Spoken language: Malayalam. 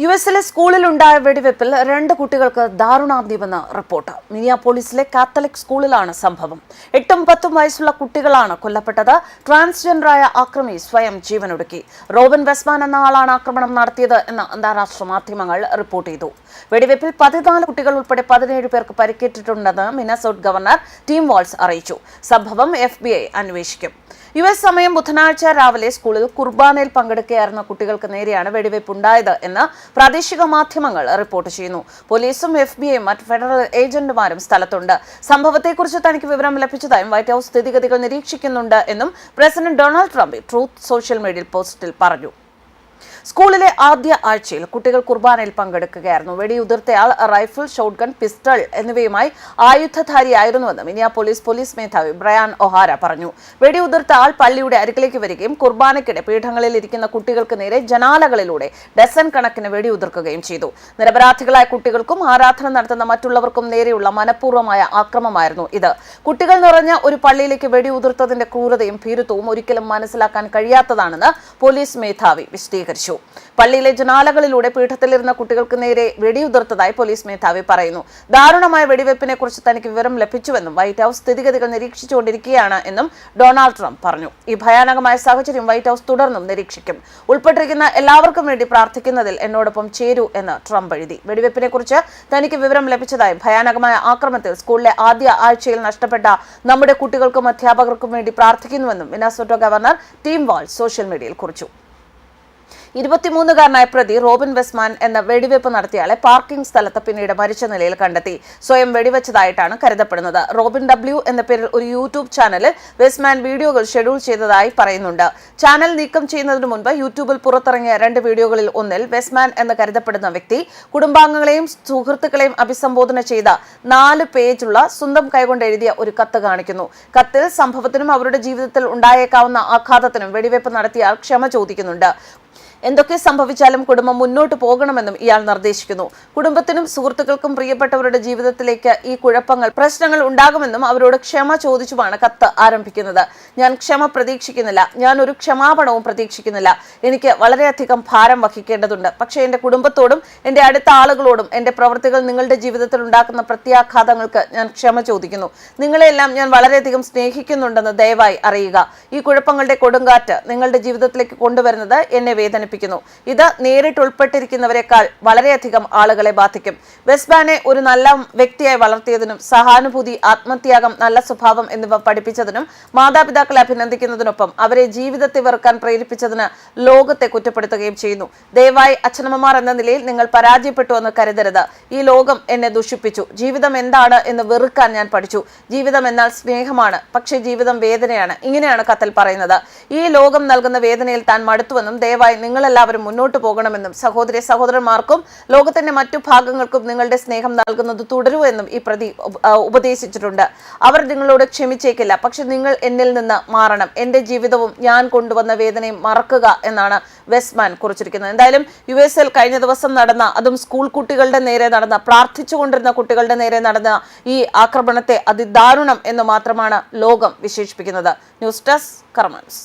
യു എസിലെ സ്കൂളിലുണ്ടായ വെടിവെപ്പിൽ രണ്ട് കുട്ടികൾക്ക് ദാരുണാന്തിമെന്ന് റിപ്പോർട്ട്. മിനിയാപോളിസിലെ കാത്തലിക് സ്കൂളിലാണ് സംഭവം. എട്ടും പത്തും വയസ്സുള്ള കുട്ടികളാണ് കൊല്ലപ്പെട്ടത്. ട്രാൻസ്ജെൻഡറായ ആക്രമി സ്വയം ജീവനൊടുക്കി. റോബിൻ വെസ്മാൻ എന്ന ആളാണ് ആക്രമണം നടത്തിയത് എന്ന് അന്താരാഷ്ട്ര മാധ്യമങ്ങൾ റിപ്പോർട്ട് ചെയ്തു. വെടിവെപ്പിൽ പതിനാല് കുട്ടികൾ ഉൾപ്പെടെ പതിനേഴ് പേർക്ക് പരിക്കേറ്റിട്ടുണ്ടെന്ന് മിനസോട്ട് ഗവർണർ ടീം വാൾസ് അറിയിച്ചു. സംഭവം എഫ് അന്വേഷിക്കും. യു എസ് സമയം ബുധനാഴ്ച രാവിലെ സ്കൂളിൽ കുർബാനയിൽ പങ്കെടുക്കുകയായിരുന്ന കുട്ടികൾക്ക് നേരെയാണ് വെടിവയ്പ് ഉണ്ടായത് എന്ന് പ്രാദേശിക മാധ്യമങ്ങൾ റിപ്പോർട്ട് ചെയ്യുന്നു. പോലീസും എഫ് ബി ഐയും മറ്റ് ഫെഡറൽ ഏജന്റുമാരും സ്ഥലത്തുണ്ട്. സംഭവത്തെക്കുറിച്ച് തനിക്ക് വിവരം ലഭിച്ചതായും വൈറ്റ് ഹൌസ് സ്ഥിതിഗതികൾ നിരീക്ഷിക്കുന്നുണ്ട് എന്നും president Donald Trump Truth Social media പോസ്റ്റിൽ പറഞ്ഞു. സ്കൂളിലെ ആദ്യ ആഴ്ചയിൽ കുട്ടികൾ കുർബാനയിൽ പങ്കെടുക്കുകയായിരുന്നു. വെടിയുതിർത്തയാൾ റൈഫിൾ ഷോട്ട്ഗൺ പിസ്റ്റൾ എന്നിവയുമായി ആയുധധാരിയായിരുന്നുവെന്ന് മിനിയാപോലീസ് പോലീസ് മേധാവി ബ്രയാൻ ഒഹാര പറഞ്ഞു. വെടിയുതിർത്ത ആൾ പള്ളിയുടെ അരികിലേക്ക് വരികയും കുർബാനയ്ക്കിടെ പീഠങ്ങളിൽ ഇരിക്കുന്ന കുട്ടികൾക്ക് നേരെ ജനാലകളിലൂടെ ഡസൻ കണക്കിന് വെടിയുതിർക്കുകയും ചെയ്തു. നിരപരാധികളായ കുട്ടികൾക്കും ആരാധന നടത്തുന്ന മറ്റുള്ളവർക്കും നേരെയുള്ള മനഃപൂർവമായ ആക്രമമായിരുന്നു ഇത്. കുട്ടികൾ നിറഞ്ഞ ഒരു പള്ളിയിലേക്ക് വെടിയുതിർത്തതിന്റെ ക്രൂരതയും ഭീരുത്വവും ഒരിക്കലും മനസ്സിലാക്കാൻ കഴിയാത്തതാണെന്ന് പോലീസ് മേധാവി വിശദീകരിച്ചു. പള്ളിയിലെ ജനാലകളിലൂടെ പീഠത്തിലിരുന്ന കുട്ടികൾക്ക് നേരെ വെടിയുതിർത്തതായി പോലീസ് മേധാവി പറയുന്നു. ദാരുണമായ വെടിവെപ്പിനെ കുറിച്ച് തനിക്ക് വിവരം ലഭിച്ചുവെന്നും വൈറ്റ് ഹൌസ് സ്ഥിതിഗതികൾ നിരീക്ഷിച്ചുകൊണ്ടിരിക്കുകയാണ് എന്നും ഡൊണാൾഡ് ട്രംപ് പറഞ്ഞു. ഈ ഭയാനകമായ സാഹചര്യം വൈറ്റ് ഹൌസ് തുടർന്നും നിരീക്ഷിക്കും. ഉൾപ്പെട്ടിരിക്കുന്ന എല്ലാവർക്കും വേണ്ടി പ്രാർത്ഥിക്കുന്നതിൽ എന്നോടൊപ്പം ചേരൂ എന്ന് ട്രംപ് എഴുതി. വെടിവെപ്പിനെ കുറിച്ച് തനിക്ക് വിവരം ലഭിച്ചതായും ഭയാനകമായ ആക്രമണത്തിൽ സ്കൂളിലെ ആദ്യ ആഴ്ചയിൽ നഷ്ടപ്പെട്ട നമ്മുടെ കുട്ടികൾക്കും അധ്യാപകർക്കും വേണ്ടി പ്രാർത്ഥിക്കുന്നുവെന്നും Minnesota governor Tim Walz social മീഡിയയിൽ കുറിച്ചു. ഇരുപത്തിമൂന്നുകാരനായ പ്രതി റോബിൻ വെസ്മാൻ എന്ന വെടിവെപ്പ് നടത്തിയയാളെ പാർക്കിംഗ് സ്ഥലത്ത് പിന്നീട് മരിച്ച നിലയിൽ കണ്ടെത്തി. സ്വയം വെടിവെച്ചതായിട്ടാണ് കരുതപ്പെടുന്നത്. റോബിൻ ഡബ്ല്യു എന്ന പേരിൽ ഒരു യൂട്യൂബ് ചാനലിൽ വെസ്മാൻ വീഡിയോകൾ ഷെഡ്യൂൾ ചെയ്തതായി പറയുന്നുണ്ട്. ചാനൽ നീക്കം ചെയ്യുന്നതിന് മുൻപ് യൂട്യൂബിൽ പുറത്തിറങ്ങിയ രണ്ട് വീഡിയോകളിൽ ഒന്നിൽ വെസ്മാൻ എന്ന് കരുതപ്പെടുന്ന വ്യക്തി കുടുംബാംഗങ്ങളെയും സുഹൃത്തുക്കളെയും അഭിസംബോധന ചെയ്ത നാല് പേജുള്ള സ്വന്തം കൈകൊണ്ട് എഴുതിയ ഒരു കത്ത് കാണിക്കുന്നു. കത്തിൽ സംഭവത്തിനും അവരുടെ ജീവിതത്തിൽ ഉണ്ടായേക്കാവുന്ന ആഘാതത്തിനും വെടിവെപ്പ് നടത്തിയാൽ ക്ഷമ ചോദിക്കുന്നുണ്ട്. എന്തൊക്കെ സംഭവിച്ചാലും കുടുംബം മുന്നോട്ട് പോകണമെന്നും ഇയാൾ നിർദ്ദേശിക്കുന്നു. കുടുംബത്തിനും സുഹൃത്തുക്കൾക്കും പ്രിയപ്പെട്ടവരുടെ ജീവിതത്തിലേക്ക് ഈ കുഴപ്പങ്ങൾ പ്രശ്നങ്ങൾ ഉണ്ടാകുമെന്നും അവരോട് ക്ഷമ ചോദിച്ചുമാണ് കത്ത് ആരംഭിക്കുന്നത്. ഞാൻ ക്ഷമ പ്രതീക്ഷിക്കുന്നില്ല. ഞാൻ ഒരു ക്ഷമാപണവും പ്രതീക്ഷിക്കുന്നില്ല. എനിക്ക് വളരെയധികം ഭാരം വഹിക്കേണ്ടതുണ്ട്. പക്ഷേ എന്റെ കുടുംബത്തോടും എന്റെ അടുത്ത ആളുകളോടും എന്റെ പ്രവൃത്തികൾ നിങ്ങളുടെ ജീവിതത്തിൽ ഉണ്ടാക്കുന്ന പ്രത്യാഘാതങ്ങൾക്ക് ഞാൻ ക്ഷമ ചോദിക്കുന്നു. നിങ്ങളെല്ലാം ഞാൻ വളരെയധികം സ്നേഹിക്കുന്നുണ്ടെന്ന് ദയവായി അറിയുക. ഈ കുഴപ്പങ്ങളുടെ കൊടുങ്കാറ്റ് നിങ്ങളുടെ ജീവിതത്തിലേക്ക് കൊണ്ടുവരുന്നത് എന്നെ വേദനിപ്പിക്കും. ഇത് നേരിട്ട് ഉൾപ്പെട്ടിരിക്കുന്നവരെക്കാൾ വളരെയധികം ആളുകളെ ബാധിക്കും. വെസ്ബാനെ ഒരു നല്ല വ്യക്തിയായി വളർത്തിയതിനും സഹാനുഭൂതി ആത്മത്യാഗം നല്ല സ്വഭാവം എന്നിവ പഠിപ്പിച്ചതിനും മാതാപിതാക്കളെ അഭിനന്ദിക്കുന്നതിനൊപ്പം അവരെ ജീവിതത്തെ വെറുക്കാൻ പ്രേരിപ്പിച്ചതിന് ലോകത്തെ കുറ്റപ്പെടുത്തുകയും ചെയ്യുന്നു. ദയവായി അച്ഛനമ്മമാർ എന്ന നിലയിൽ നിങ്ങൾ പരാജയപ്പെട്ടു എന്ന് കരുതരുത്. ഈ ലോകം എന്നെ ദുഷിപ്പിച്ചു. ജീവിതം എന്താണ് എന്ന് വെറുക്കാൻ ഞാൻ പഠിച്ചു. ജീവിതം എന്നാൽ സ്നേഹമാണ് പക്ഷേ ജീവിതം വേദനയാണ്. ഇങ്ങനെയാണ് കത്തിൽ പറയുന്നത്. ഈ ലോകം നൽകുന്ന വേദനയിൽ താൻ മടുത്തുവെന്നും ദയവായി നിങ്ങളെല്ലാവരും മുന്നോട്ട് പോകണമെന്നും സഹോദരി സഹോദരന്മാർക്കും ലോകത്തിന്റെ മറ്റു ഭാഗങ്ങൾക്കും നിങ്ങളുടെ സ്നേഹം നൽകുന്നത് തുടരൂ എന്നും ഈ പ്രതി ഉപദേശിച്ചിട്ടുണ്ട്. അവർ നിങ്ങളോട് ക്ഷമിച്ചേക്കില്ല. പക്ഷെ നിങ്ങൾ എന്നിൽ നിന്ന് മാറണം. എന്റെ ജീവിതവും ഞാൻ കൊണ്ടുവന്ന വേദനയും മറക്കുക എന്നാണ് വെസ്റ്റ്മാൻ കുറിച്ചിരിക്കുന്നത്. എന്തായാലും യു എസ് എൽ കഴിഞ്ഞ ദിവസം നടന്ന അതും സ്കൂൾ കുട്ടികളുടെ നേരെ നടന്ന പ്രാർത്ഥിച്ചുകൊണ്ടിരുന്ന കുട്ടികളുടെ നേരെ നടന്ന ഈ ആക്രമണത്തെ അതിദാരുണം എന്ന് മാത്രമാണ് ലോകം വിശേഷിപ്പിക്കുന്നത്. News desk കർമ്മൻസ്